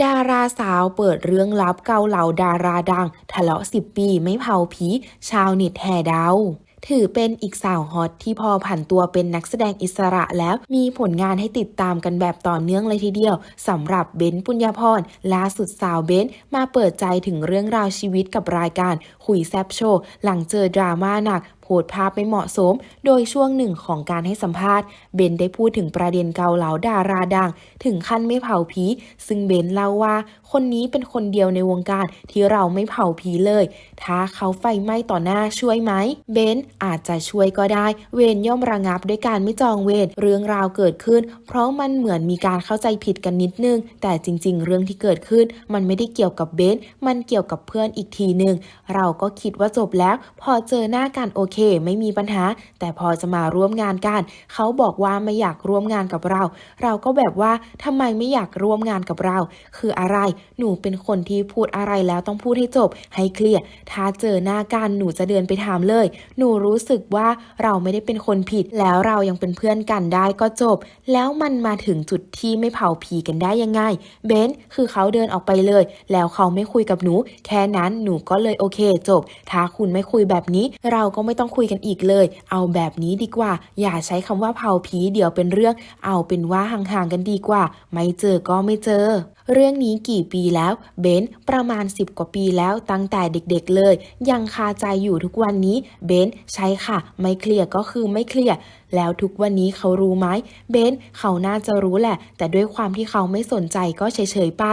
ดาราสาวเปิดเรื่องลับเกาเหลาดาราดัง ทะเลาะ10ปีไม่เผาผีชาวเน็ตแห่ดาถือเป็นอีกสาวฮอตที่พอผันตัวเป็นนักแสดงอิสระแล้วมีผลงานให้ติดตามกันแบบต่อเนื่องเลยทีเดียวสำหรับเบนซ์ปุญญาพรล่าสุดสาวเบนซ์มาเปิดใจถึงเรื่องราวชีวิตกับรายการคุยแซบโชว์หลังเจอดราม่าหนัก พสต์ภาพไม่เหมาะสม โดยช่วงหนึ่งของการให้สัมภาษณ์ เบนได้พูดถึงประเด็นเกาเหลาดาราดัง ถึงขั้นไม่เผาผี ซึ่งเบนเล่าว่า คนนี้เป็นคนเดียวในวงการที่เราไม่เผาผีเลย ถ้าเขาไฟไหม้ต่อหน้าช่วยไหม เบนอาจจะช่วยก็ได้ เวรย่อมระงับด้วยการไม่จองเวร เรื่องราวเกิดขึ้น เพราะมันเหมือนมีการเข้าใจผิดกันนิดนึง แต่จริง ๆ เรื่องที่เกิดขึ้น มันไม่ได้เกี่ยวกับเบนมันเกี่ยวกับเพื่อนอีกทีหนึ่ง เราก็คิดว่าจบแล้ว พอเจอหน้ากันโอเคไม่มีปัญหา แต่พอจะมาร่วมงานกัน เขาบอกว่าไม่อยากร่วมงานกับเรา เราก็แบบว่าทำไมไม่อยากร่วมงานกับเรา คืออะไรหนูเป็นคนที่พูดอะไรแล้วต้องพูดให้จบ ให้เคลียร์ถ้าเจอหน้ากันหนูจะเดินไปถามเลย หนูรู้สึกว่าเราไม่ได้เป็นคนผิด แล้วเรายังเป็นเพื่อนกันได้ก็จบ แล้วมันมาถึงจุดที่ไม่เผาผีกันได้ยังไงเบนซ์คือเขาเดินออกไปเลย แล้วเขาไม่คุยกับหนู แค่นั้นหนูก็เลยโอเคจบ ถ้าคุณไม่คุยแบบนี้ เราก็ไม่ต้อง้องคุยกันอีกเลย เอาแบบนี้ดีกว่า อย่าใช้คำว่าเผาผีเดี๋ยวเป็นเรื่อง เอาเป็นว่าห่างๆกันดีกว่า ไม่เจอก็ไม่เจอเรื่องนี้กี่ปีแล้วเบนประมาณ 10 กว่าปีแล้วตั้งแต่เด็กๆเลย ยังคาใจอยู่ทุกวันนี้เบนใช่ค่ะ ไม่เคลียร์ก็คือไม่เคลียร์แล้วทุกวันนี้เขารู้ไหมเบนเขาน่าจะรู้แหละ แต่ด้วยความที่เขาไม่สนใจก็เฉยๆไป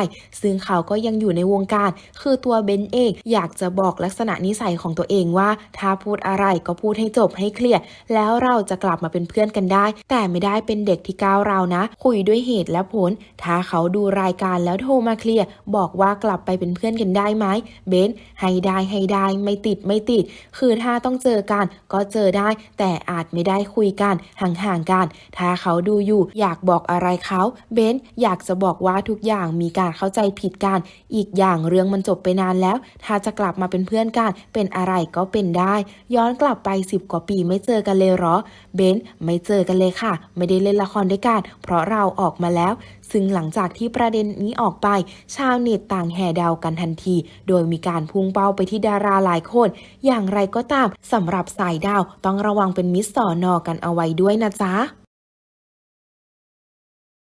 ซึ่งเขาก็ยังอยู่ในวงการ คือตัวเบนเองอยากจะบอกลักษณะนิสัยของตัวเองว่า ถ้าพูดอะไรก็พูดให้จบให้เคลียร์แล้วเราจะกลับมาเป็นเพื่อนกันได้ แต่ไม่ได้เป็นเด็กที่ก้าวร้านะ คุยด้วยเหตุและผล ถ้าเขาดูรายการแล้วโทรมาเคลียร์บอกว่ากลับไปเป็นเพื่อนกันได้ไหมเบนซ์ให้ได้ให้ได้ไม่ติดไม่ติด คือถ้าต้องเจอกันก็เจอได้ แต่อาจไม่ได้คุยกันห่างๆกัน ถ้าเขาดูอยู่ อยากบอกอะไรเขาเบนซ์อยากจะบอกว่าทุกอย่างมีการเข้าใจผิดกันอีกอย่างเรื่องมันจบไปนานแล้ว ถ้าจะกลับมาเป็นเพื่อนกันเป็นอะไรก็เป็นได้ ย้อนกลับไปสิบกว่าปีไม่เจอกันเลยเหรอเบนซ์ไม่เจอกันเลยค่ะ ไม่ได้เล่นละครด้วยกันเพราะเราออกมาแล้ว ซึ่งหลังจากที่ประเด็นนี้ออกไป ชาวเน็ตต่างแห่เดากันทันที โดยมีการพุ่งเป้าไปที่ดาราหลายคน อย่างไรก็ตามสำหรับสายดาวต้องระวังเป็นมิสสอนอกันเอาไว้ด้วยนะจ๊ะ